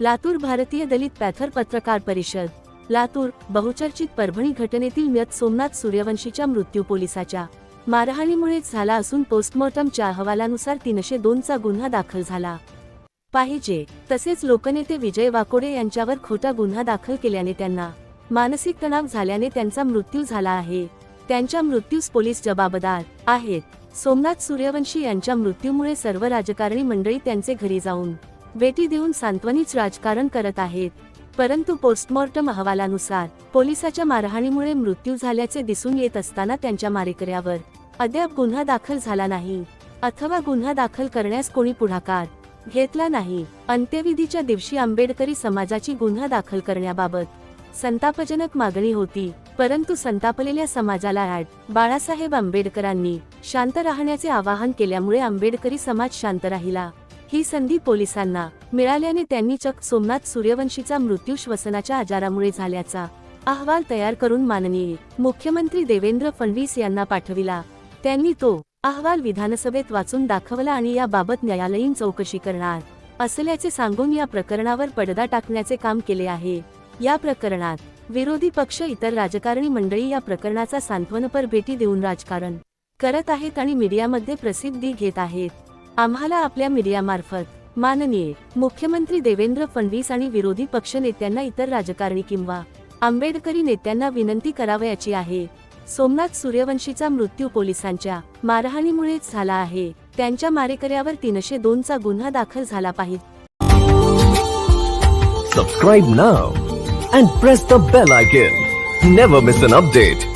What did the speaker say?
लातूर भारतीय दलित पॅथर पत्रकार परिषद लातूर बहुचर्चित परभणी घटनेतील मयत सोमनाथ सूर्यवंशीच्या मृत्यू पोलिसाच्या मारहाणीमुळेच झाला असून पोस्टमॉर्टमच्या अहवालानुसार तीनशे दोनचा गुन्हा दाखल झाला. पाहिजे तसेच लोकनेते विजय वाकोडे यांच्यावर खोटा गुन्हा दाखल केल्याने त्यांना मानसिक तणाव झाल्याने त्यांचा मृत्यू झाला आहे. त्यांच्या मृत्यूस पोलीस जबाबदार आहेत. सोमनाथ सूर्यवंशी यांच्या मृत्यूमुळे सर्व राजकारणी मंडळी त्यांचे घरी जाऊन भेटी देऊन सांत्वनीच राजकारण करत आहेत. परंतु पोस्टमॉर्टम अहवालानुसार पोलिसाच्या मारहाणीमुळे मृत्यू झाल्याचे दिसून येत असताना त्यांच्या मारेकऱ्यावर अद्याप गुन्हा दाखल झाला नाही. अथवा गुन्हा दाखल करण्यास कोणी पुढाकार घेतला नाही. अंत्यविधीच्या दिवशी आंबेडकरी समाजाची गुन्हा दाखल करण्याबाबत संतापजनक मागणी होती. परंतु संतापलेल्या समाजाला ऍड बाळासाहेब आंबेडकरांनी शांत राहण्याचे आवाहन केल्यामुळे आंबेडकरी समाज शांत राहिला. ही संधी पोलिसांना मिळाल्याने त्यांनी चक सोमनाथ सूर्यवंशीचा मृत्यू श्वसनाच्या आजारामुळे झाल्याचा अहवाल तयार करून माननीय मुख्यमंत्री देवेंद्र फडणवीस यांना पाठविला. त्यांनी तो अहवाल विधानसभेत वाचून दाखवला आणि याबाबत न्यायालयीन चौकशी करणार असल्याचे सांगून या प्रकरणावर पडदा टाकण्याचे काम केले आहे. या प्रकरणात विरोधी पक्ष इतर राजकारणी मंडळी या प्रकरणाचा सांत्वनपर भेटी देऊन राजकारण करत आहेत आणि मीडियामध्ये प्रसिद्धी घेत आहेत. आम्हाला आपल्या मीडियामार्फत माननीय मुख्यमंत्री देवेंद्र फडणवीस आणि विरोधी पक्ष नेत्यांना इतर राजकारणी किंवा आंबेडकरी नेत्यांना विनंती करावयाची आहे. सोमनाथ सूर्यवंशीचा मृत्यू पोलिसांच्या मारहाणीमुळेच झाला आहे. त्यांच्या मारेकऱ्यावर तीनशे दोनचा गुन्हा दाखल झाला पाहिजे. Subscribe now and press the bell icon never miss an update